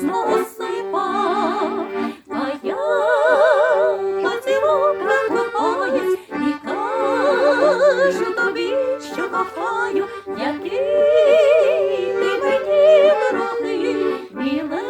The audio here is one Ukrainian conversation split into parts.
цілунками рясно та я по цілунках кохаюсь і кажу тобі, що кохаю, який ти мені дорогий, біле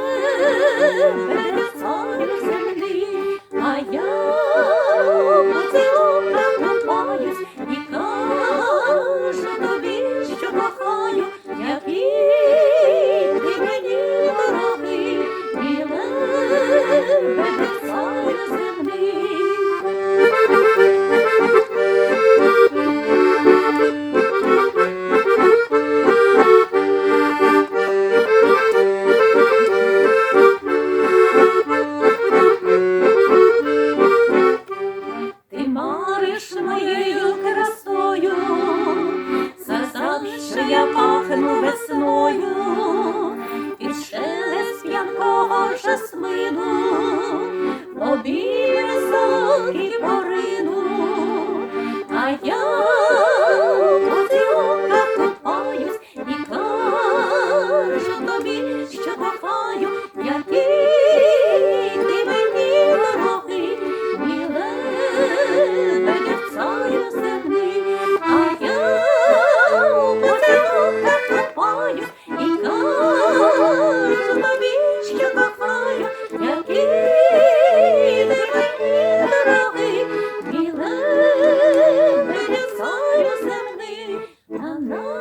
моєю красою, сказав, що я пахну весною, кіпорину, а я поцілунка купаюсь і кажу тобі, що кохаю, які ти мені дороги, біле царю землі, а я поцілунка купаюсь. no.